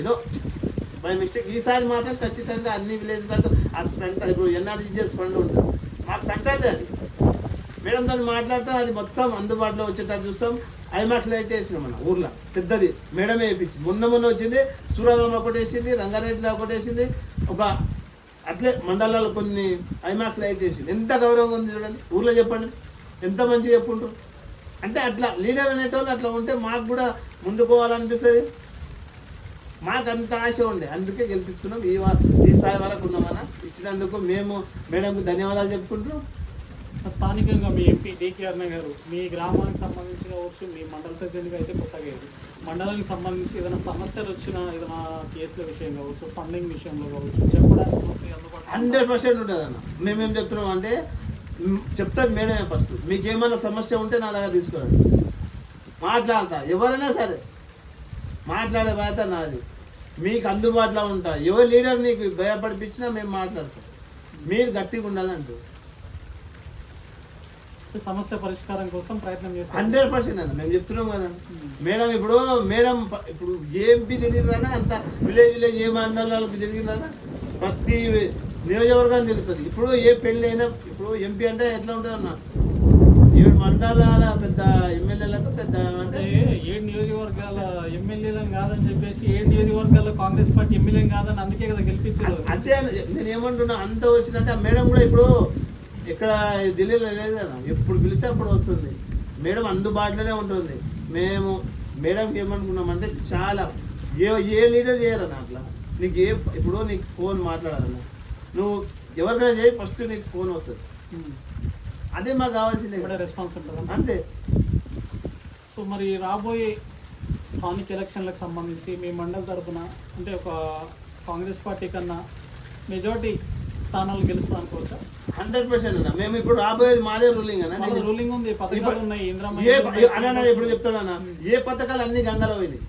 [SPEAKER 1] ఏదో బై మిస్టేక్. ఈసారి మాత్రం ఖచ్చితంగా అన్ని విలేజ్ దాకా ఆ సంక్రాంతి ఇప్పుడు ఎన్ఆర్జీజీఎస్ ఫండ్ ఉంటుంది మాకు సంక్రాంతి అది. మేడం దాన్ని మాట్లాడతాం అది మొత్తం అందుబాటులో వచ్చేటట్టు చూస్తాం. ఐమాక్స్ లైట్ వేసినాం మన ఊర్లో. పెద్దది. మేడమే వేయించింది మొన్న మొన్న వచ్చింది. సూర్యరామ ఒకటి వేసింది రంగారెడ్డిలో ఒకటి వేసింది. ఒక అట్లే మండలాల్లో కొన్ని ఐమాక్స్ లైట్ వేసింది ఎంత గౌరవంగా ఉంది చూడండి. ఊర్లో చెప్పండి. ఎంత మంచిగా చెప్పుకుంటారు అంటే అట్లా లీడర్ అనేటోళ్ళు అట్లా ఉంటే మాకు కూడా ముందు పోవాలనిపిస్తుంది. మాకు అంత ఆశ ఉండే. అందుకే గెలిపించుకున్నాం. ఈ ఈ స్థాయి వరకు ఉన్నామన్న ఇచ్చినందుకు మేము మేడంకు ధన్యవాదాలు చెప్పుకుంటున్నాం.
[SPEAKER 2] స్థానికంగా మీ ఎంపీ డికే అన్న గారు మీ గ్రామానికి సంబంధించిన కావచ్చు మీ మండల ప్రజలకు అయితే కొత్తగా మండలానికి సంబంధించి ఏదైనా సమస్యలు వచ్చినా ఏదైనా కేసుల విషయం కావచ్చు ఫండింగ్ విషయంలో కావచ్చు చెప్పడానికి
[SPEAKER 1] హండ్రెడ్ పర్సెంట్ ఉంటుంది అన్న. మేమేం చెప్తున్నాం అంటే చెప్తాది మేడమే ఫస్ట్ మీకు ఏమైనా సమస్య ఉంటే నా దగ్గర తీసుకురండి మాట్లాడతా. ఎవరైనా సరే మాట్లాడే బాధ్యత నాది. మీకు అందుబాటులో ఉంటా. ఎవరు లీడర్ మీకు భయపడిపించినా మేము మాట్లాడతాం. మీరు గట్టిగా ఉండాలంటారు.
[SPEAKER 2] సమస్య పరిష్కారం కోసం ప్రయత్నం చేస్తాం
[SPEAKER 1] హండ్రెడ్ పర్సెంట్ అన్న మేము చెప్తున్నాం కదా. మేడం ఇప్పుడు మేడం ఇప్పుడు ఏంపీ తిరిగిందన్నా అంత విలేజ్ విలేజ్ ఏ మండలాలకు తిరిగిందన్నా ప్రతి నియోజకవర్గాన్ని తిరుగుతుంది ఇప్పుడు ఏ పెళ్ళి అయినా ఇప్పుడు ఎంపీ అంటే ఎట్లా ఉంటుంది అన్న? ఏడు మండలాల పెద్ద ఎమ్మెల్యేలకు పెద్ద
[SPEAKER 2] అంటే ఏడు నియోజకవర్గాల ఎమ్మెల్యేలను కాదని చెప్పేసి ఏడు నియోజకవర్గాల కాంగ్రెస్ పార్టీ ఎమ్మెల్యేలు కాదని అందుకే కదా గెలిపించారు.
[SPEAKER 1] అదే నేను ఏమంటున్నా అంత వచ్చిందంటే ఆ మేడం కూడా ఇప్పుడు ఇక్కడ ఢిల్లీలో లేదు కదా ఎప్పుడు పిలిస్తే అప్పుడు వస్తుంది. మేడం అందుబాటులోనే ఉంటుంది. మేము మేడంకి ఏమనుకున్నామంటే చాలా ఏ ఏ లీడర్ చేయరన్న అట్లా? నీకు ఏ ఇప్పుడు నీకు ఫోన్ మాట్లాడాలన్న. నువ్వు ఎవరికైనా చేయి ఫస్ట్ నీకు ఫోన్ వస్తుంది. అదే మాకు కావాల్సిందే
[SPEAKER 2] ఇప్పుడే రెస్పాన్స్ ఉంటుందా
[SPEAKER 1] అంతే.
[SPEAKER 2] సో మరి రాబోయే స్థానిక ఎలక్షన్లకు సంబంధించి మీ మండల తరపున అంటే ఒక కాంగ్రెస్ పార్టీ కన్నా మెజార్టీ స్థానాలు గెలుస్తా అనుకోవచ్చా?
[SPEAKER 1] హండ్రెడ్ పర్సెంట్ అన్న. మేము ఇప్పుడు రాబోయేది మాదే రూలింగ్ అన్న. నేను-
[SPEAKER 2] రూలింగ్ ఉంది పథకాలు
[SPEAKER 1] ఇప్పుడు
[SPEAKER 2] ఉన్నాయి
[SPEAKER 1] ఏ అన్న ఎప్పుడు చెప్తాడన్న ఏ పథకాలు అన్ని గంగలో పోయినాయి?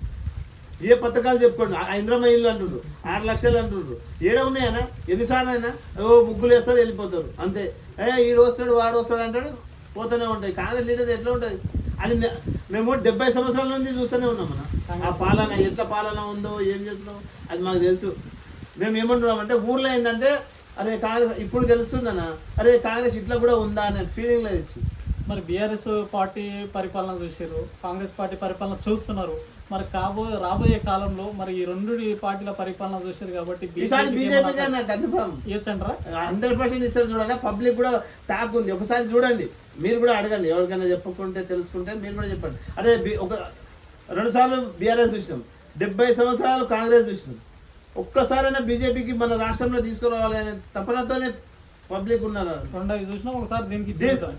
[SPEAKER 1] ఏ పథకాలు చెప్పుకోండి? ఆ ఇంద్రమ్మ ఇల్లు అంటుండ్రు ఆరు లక్షలు అంటుండ్రు. ఏడ ఉన్నాయన్నా ఎన్నిసార్లు అయినా ఓ ముగ్గులు వేస్తారు వెళ్ళిపోతారు. అంతే. ఏ ఈడు వస్తాడు వాడు వస్తాడు అంటాడు పోతూనే ఉంటాయి. కాంగ్రెస్ లీడర్ ఎట్లా ఉంటుంది? అది మేము డెబ్బై సంవత్సరాల నుంచి చూస్తూనే ఉన్నాం అన్న. ఆ పాలన ఎట్లా పాలన ఉందో ఏం చేస్తున్నాం అది మాకు తెలుసు. మేము ఏమంటున్నాం అంటే ఊర్లో ఏంటంటే అరే కాంగ్రెస్ ఇప్పుడు తెలుస్తుందన్న అరే కాంగ్రెస్ ఇట్లా కూడా ఉందా అనే ఫీలింగ్ లేదు.
[SPEAKER 2] మరి బీఆర్ఎస్ పార్టీ పరిపాలన చూసారు కాంగ్రెస్ పార్టీ పరిపాలన చూస్తున్నారు. మరి కాబో రాబోయే కాలంలో మరి ఈ రెండు పార్టీల పరిపాలన చూసారు కాబట్టి
[SPEAKER 1] హండ్రెడ్ పర్సెంట్ ఇస్తారు చూడాలి? పబ్లిక్ కూడా టాక్ ఉంది. ఒకసారి చూడండి. మీరు కూడా అడగండి. ఎవరికైనా చెప్పుకుంటే తెలుసుకుంటే మీరు కూడా చెప్పండి. అదే ఒక రెండు సార్లు బీఆర్ఎస్ చూసినాం. డెబ్బై సంవత్సరాలు కాంగ్రెస్ చూసినాం. ఒక్కసారైనా బీజేపీకి మన రాష్ట్రంలో తీసుకురావాలి అనే తపనతోనే పబ్లిక్ ఉన్నారు.
[SPEAKER 2] రెండవి చూసినా ఒకసారి దీనికి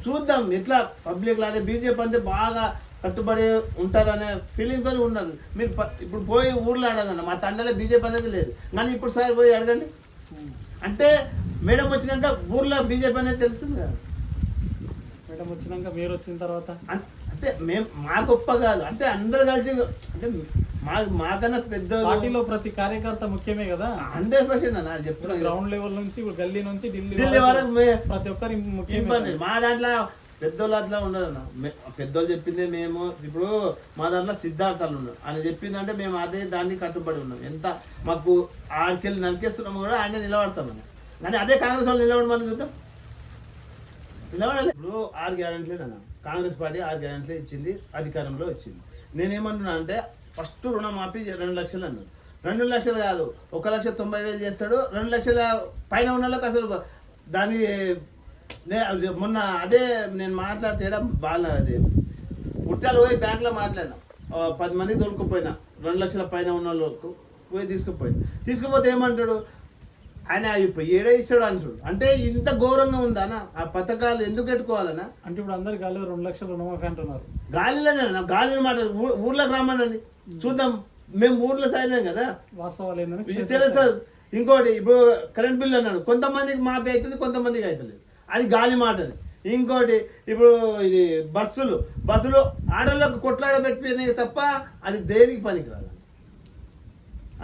[SPEAKER 2] చూద్దాం.
[SPEAKER 1] ఎట్లా పబ్లిక్ లాగే బీజేపీ అంటే బాగా కట్టుబడి ఉంటారనే ఫీలింగ్ తోనే ఉన్నారు. మీరు ఇప్పుడు పోయి ఊర్లో అడగండి మా తండ్రిలో బీజేపీ అనేది లేదు. కానీ ఇప్పుడు సార్ పోయి అడగండి. అంటే మేడం వచ్చినాక ఊర్లో బీజేపీ అనేది తెలుస్తుంది కదా.
[SPEAKER 2] మేడం వచ్చినాక మీరు వచ్చిన తర్వాత?
[SPEAKER 1] అంటే మేము మా గొప్ప కాదు. అంటే అందరు కలిసి అంటే మా మాకన్నా పెద్ద
[SPEAKER 2] పార్టీలో ప్రతి కార్యకర్త ముఖ్యమే కదా?
[SPEAKER 1] హండ్రెడ్ పర్సెంట్ అన్న చెప్తున్నా
[SPEAKER 2] గ్రౌండ్ లెవెల్ నుంచి గల్లీ నుంచి ఢిల్లీ
[SPEAKER 1] ఢిల్లీ వరకు
[SPEAKER 2] ప్రతి ఒక్కరి ముఖ్యమే కదా.
[SPEAKER 1] మా దాంట్లో పెద్దోళ్ళు అట్లా ఉండరు అన్న. మే- పెద్దోళ్ళు చెప్పిందే మేము ఇప్పుడు మా దాంట్లో సిద్ధార్థాలు ఉన్నారు ఆయన చెప్పిందంటే మేము అదే దాన్ని కట్టుబడి ఉన్నాం. ఎంత మాకు ఆడికెళ్ళి నరికేస్తున్నాము కూడా ఆయన నిలబడతామని కానీ అదే కాంగ్రెస్ వాళ్ళు నిలబడమని చూద్దాం. నిలబడాలి. ఇప్పుడు ఆరు గ్యారెంటీలు అన్న. కాంగ్రెస్ పార్టీ ఆరు గ్యారెంటీలు ఇచ్చింది అధికారంలో వచ్చింది నేనేమంటున్నా అంటే ఫస్ట్ రుణమాఫీ రెండు లక్షలు అన్నారు రెండు లక్షలు కాదు ఒక లక్ష తొంభై వేలు చేస్తాడు రెండు లక్షల పైన ఉన్న వాళ్ళకి అసలు దాని నే మొన్న అదే నేను మాట్లాడితే ఈడ బాగా అది. ముట్టాలు పోయి బ్యాంక్లో మాట్లాడినా. పది మందికి దొరుకుపోయినా రెండు లక్షల పైన ఉన్న వాళ్ళకు పోయి తీసుకుపోయింది తీసుకుపోతే ఏమంటాడు? ఆయన ఇప్పుడు ఏడే ఇస్తాడు అంటాడు అంటే ఇంత ఘోరంగా ఉందా అన్న? ఆ పథకాలు ఎందుకు పెట్టుకోవాలన్నా?
[SPEAKER 2] అంటే ఇప్పుడు అందరు గాలి రెండు లక్షలు రుణమాఫీ అంటున్నారు.
[SPEAKER 1] గాలిలోనే గాలిని మాట ఊర్లోకి రమ్మనండి చూద్దాం మేము ఊర్లో సాయలేం కదా?
[SPEAKER 2] వాస్తవాలు
[SPEAKER 1] ఇది తెలుసు ఇంకోటి ఇప్పుడు కరెంట్ బిల్ అన్నాడు. కొంతమందికి మాపి అవుతుంది కొంతమందికి అవుతుంది అది గాలి మాటది. ఇంకోటి ఇప్పుడు ఇది బస్సులు. బస్సులు ఆడోళ్ళకు కొట్లాడబెట్టినాయి తప్ప అది దేనికి పనికిరాదు?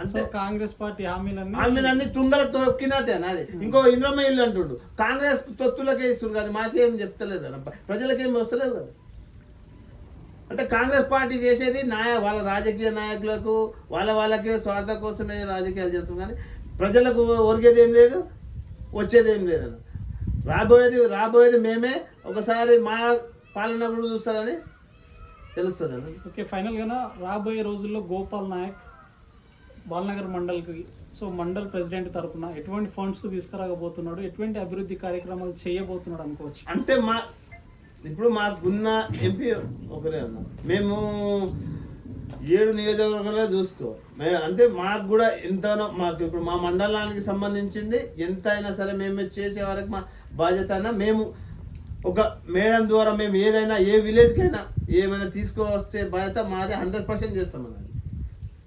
[SPEAKER 1] అంటే
[SPEAKER 2] కాంగ్రెస్ పార్టీ హామీలన్నీ
[SPEAKER 1] ఆమెలన్నీ తుంగల తొక్కినట్టే నాది ఇంకో ఇంద్రమ్మ ఇల్లు అంటుండు కాంగ్రెస్ తొత్తులకే ఇస్తుంది కానీ మాకేం చెప్తలేదు ప్రజలకేం వస్తలేవు కదా. అంటే కాంగ్రెస్ పార్టీ చేసేది నాయ వాళ్ళ రాజకీయ నాయకులకు వాళ్ళ వాళ్ళకే స్వార్థ కోసమే రాజకీయాలు చేస్తాం కానీ ప్రజలకు ఒరిగేది ఏం లేదు వచ్చేది ఏం లేదన్న రాబోయేది రాబోయేది మేమే ఒకసారి మా పాలన కూడా చూస్తారని తెలుస్తుంది
[SPEAKER 2] ఓకే ఫైనల్గా రాబోయే రోజుల్లో గోపాల్ నాయక్ బాలనగర్ మండల్కి. సో మండల్ ప్రెసిడెంట్ తరపున ఎటువంటి ఫండ్స్ తీసుకురాకపోతున్నాడు ఎటువంటి అభివృద్ధి కార్యక్రమాలు చేయబోతున్నాడు అనుకోవచ్చు?
[SPEAKER 1] అంటే మా ఇప్పుడు మాకున్న ఎంపీ ఒకరే అన్న. మేము ఏడు నియోజకవర్గాల్లో చూసుకో. మే- అంటే మాకు కూడా ఎంతనో మాకు ఇప్పుడు మా మండలానికి సంబంధించింది ఎంత అయినా సరే మేము చేసే వరకు మా బాధ్యత అన్నా. మేము ఒక మేడం ద్వారా మేము ఏదైనా ఏ విలేజ్కైనా ఏమైనా తీసుకువస్తే బాధ్యత మాదే హండ్రెడ్ పర్సెంట్ చేస్తాం అన్నది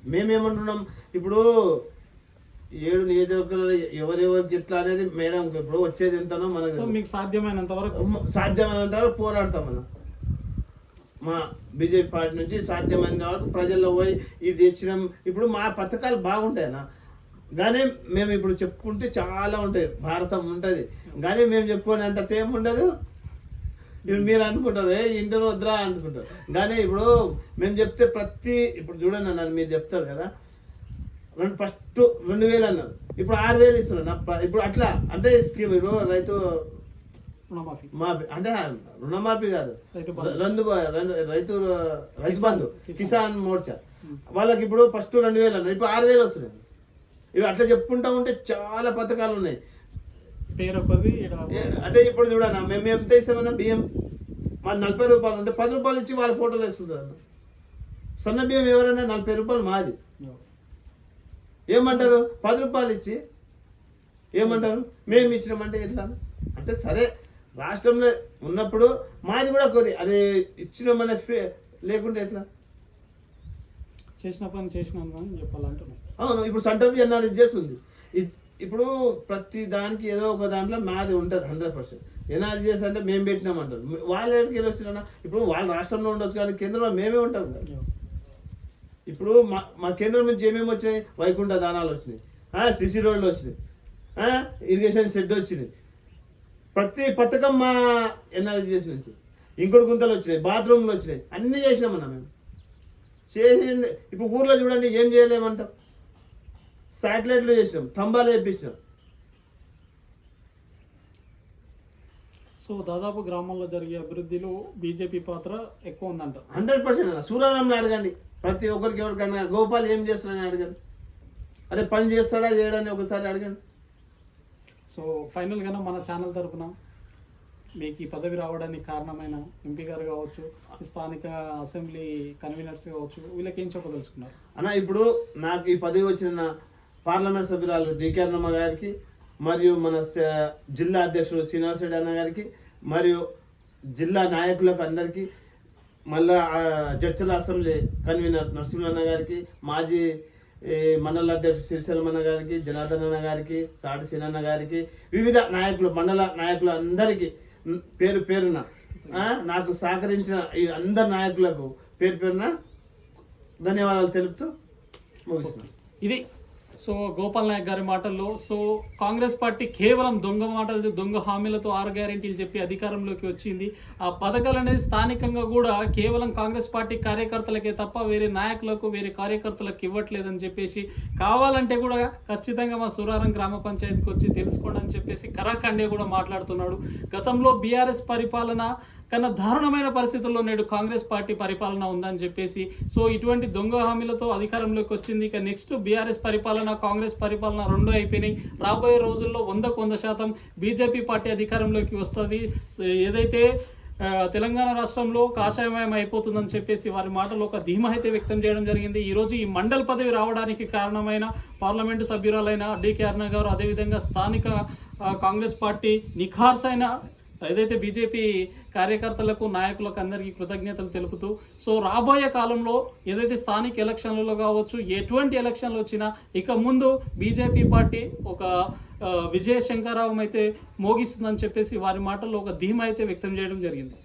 [SPEAKER 1] మేమేమంటున్నాం ఇప్పుడు ఏడు నియోజకవర్గాలు ఎవరెవరికి ఎట్లా అనేది మేడం ఇప్పుడు వచ్చేది ఎంతనో మనకు
[SPEAKER 2] మీకు సాధ్యమైనంత వరకు
[SPEAKER 1] సాధ్యమైనంత వరకు పోరాడతాం మనం. మా బీజేపీ పార్టీ నుంచి సాధ్యమైనంత వరకు ప్రజల్లో పోయి ఇది తెచ్చినాం. ఇప్పుడు మా పథకాలు బాగుంటాయన్నా కానీ మేము ఇప్పుడు చెప్పుకుంటే చాలా ఉంటాయి. భారతం ఉంటుంది. కానీ మేము చెప్పుకునేంత టైం ఉండదు. ఇప్పుడు మీరు అనుకుంటారు. ఏ ఇంటర్ వద్దురా అనుకుంటారు. కానీ ఇప్పుడు మేము చెప్తే ప్రతి ఇప్పుడు చూడండి అన్న మీరు చెప్తారు కదా. రెండు ఫస్ట్ రెండు వేలు అన్నారు. ఇప్పుడు ఆరు వేలు ఇస్తున్నారు. ఇప్పుడు అట్లా అంటే స్కీమ్ ఇప్పుడు రైతు మాఫీ అంటే రుణమాఫీ కాదు. రెండు రైతు రైతు బంధు
[SPEAKER 2] కిసాన్.
[SPEAKER 1] మోర్చా. వాళ్ళకి ఇప్పుడు ఫస్ట్ రెండు వేలు అన్నారు. ఇప్పుడు ఆరు వేలు వస్తున్నాయి. ఇవి అట్లా చెప్పుకుంటా ఉంటే చాలా పథకాలు ఉన్నాయి. అంటే ఇప్పుడు చూడన్నా మేము ఎంత ఇస్తామన్నా బియ్యం మా నలభై రూపాయలు ఉంటే పది రూపాయలు ఇచ్చి వాళ్ళ ఫోటోలు వేసుకుంటారు అన్న. సన్న బియ్యం ఎవరైనా నలభై రూపాయలు మాది. ఏమంటారు? పది రూపాయలు ఇచ్చి ఏమంటారు? మేము ఇచ్చినామంటే ఎట్లా? అంటే సరే రాష్ట్రంలో ఉన్నప్పుడు మాది కూడా కొద్ది అదే ఇచ్చినామనే ఫే- లేకుంటే ఎట్లా?
[SPEAKER 2] చేసిన పని చేసినాను అని చెప్పాలంటున్నాను
[SPEAKER 1] అవును ఇప్పుడు సెంట్రల్ ఎన్ఆర్ఎస్ చేస్తుంది. ఇప్పుడు ప్రతి దానికి ఏదో ఒక దాంట్లో మాది ఉంటుంది హండ్రెడ్ పర్సెంట్ ఎన్ఆర్జీఎస్ అంటే మేము పెట్టినామంటారు. వాళ్ళ ఎక్కడికి వెళ్ళి వచ్చినా ఇప్పుడు వాళ్ళ రాష్ట్రంలో ఉండొచ్చు కానీ కేంద్రంలో మేమే ఉంటాం కదా. ఇప్పుడు మా మా కేంద్రం నుంచి ఏమేమి వచ్చినాయి? వైకుంఠ దానాలు వచ్చినాయి. సిసి రోడ్లు వచ్చినాయి. ఇరిగేషన్ షెడ్ వచ్చినాయి. ప్రతి పథకం మా ఎన్ఆర్జీఎస్ నుంచి. ఇంకోటి గుంతలు వచ్చినాయి బాత్రూమ్లు వచ్చినాయి. అన్నీ చేసినామన్నా మేము. చేసింది ఇప్పుడు ఊర్లో చూడండి ఏం చేయలేమంటాం. శాటిలైట్లు చేసినాం స్తంభాలు వేయించినాం
[SPEAKER 2] సో దాదాపు గ్రామాల్లో జరిగే అభివృద్ధిలో బీజేపీ పాత్ర ఎక్కువ ఉందంట.
[SPEAKER 1] హండ్రెడ్ పర్సెంట్ సూర్యరామ్ని అడగండి. ప్రతి ఒక్కరికి ఎవరికైనా గోపాల్ ఏం చేస్తాడని అడగండి. అదే పని చేస్తాడా చేయడని ఒకసారి అడగండి.
[SPEAKER 2] సో ఫైనల్గా మన ఛానల్ తరపున మీకు ఈ పదవి రావడానికి కారణమైన ఎంపీ గారు కావచ్చు స్థానిక అసెంబ్లీ కన్వీనర్స్ కావచ్చు వీళ్ళకి ఏం చెప్పదలుచుకున్నారు?
[SPEAKER 1] అన్న ఇప్పుడు నాకు ఈ పదవి వచ్చిన పార్లమెంట్ సభ్యురాలు డికే అన్నమ్మ గారికి మరియు మన జిల్లా అధ్యక్షుడు శ్రీనివాస్ రెడ్డి అన్న గారికి మరియు జిల్లా నాయకులకు అందరికీ మళ్ళా ఆ, జడ్చల అసెంబ్లీ కన్వీనర్ నరసింహన్న గారికి మాజీ మండల అధ్యక్షుడు శ్రీశైలమన్న గారికి జనార్దన్ అన్న గారికి సాటి సీనన్న గారికి వివిధ నాయకులు మండల నాయకులు అందరికీ పేరు పేరున నాకు సహకరించిన ఈ అందరి నాయకులకు పేరు పేరున ధన్యవాదాలు తెలుపుతూ ముగిస్తున్నాను
[SPEAKER 2] ఇది సో గోపాల్ నాయక్ గారి మాటల్లో సో కాంగ్రెస్ పార్టీ కేవలం దొంగ మాటలు దొంగ హామీలతో ఆరు గ్యారెంటీలు చెప్పి అధికారంలోకి వచ్చింది. ఆ పథకాలు అనేది స్థానికంగా కూడా కేవలం కాంగ్రెస్ పార్టీ కార్యకర్తలకే తప్ప వేరే నాయకులకు వేరే కార్యకర్తలకు ఇవ్వట్లేదని చెప్పేసి కావాలంటే కూడా ఖచ్చితంగా మా సురారం గ్రామ పంచాయతీకి వచ్చి తెలుసుకోండి అని చెప్పేసి కరాఖండే కూడా మాట్లాడుతున్నాడు. గతంలో బీఆర్ఎస్ పరిపాలన కన్నా దారుణమైన పరిస్థితుల్లో నేడు కాంగ్రెస్ పార్టీ పరిపాలన ఉందని చెప్పేసి సో ఇటువంటి దొంగ హామీలతో అధికారంలోకి వచ్చింది. ఇక నెక్స్ట్ బీఆర్ఎస్ పరిపాలన కాంగ్రెస్ పరిపాలన రెండు అయిపోయినాయి. రాబోయే రోజుల్లో వందకు వంద శాతం బీజేపీ పార్టీ అధికారంలోకి వస్తుంది. ఏదైతే తెలంగాణ రాష్ట్రంలో కాషాయమయం అయిపోతుందని చెప్పేసి వారి మాటలో ఒక ధీమా అయితే వ్యక్తం చేయడం జరిగింది. ఈరోజు ఈ మండల్ పదవి రావడానికి కారణమైన పార్లమెంటు సభ్యురాలైన డికే అరుణ గారు అదేవిధంగా స్థానిక కాంగ్రెస్ పార్టీ నిఖార్సైన ఏదైతే బీజేపీ కార్యకర్తలకు నాయకులకు అందరికీ కృతజ్ఞతలు తెలుపుతూ సో రాబోయే కాలంలో ఏదైతే స్థానిక ఎలక్షన్లలో కావచ్చు ఎటువంటి ఎలక్షన్లు వచ్చినా ఇక ముందు బీజేపీ పార్టీ ఒక విజయ శంకరావం అయితే మోగిస్తుందని చెప్పేసి వారి మాటల్లో ఒక ధీమా అయితే వ్యక్తం చేయడం జరిగింది.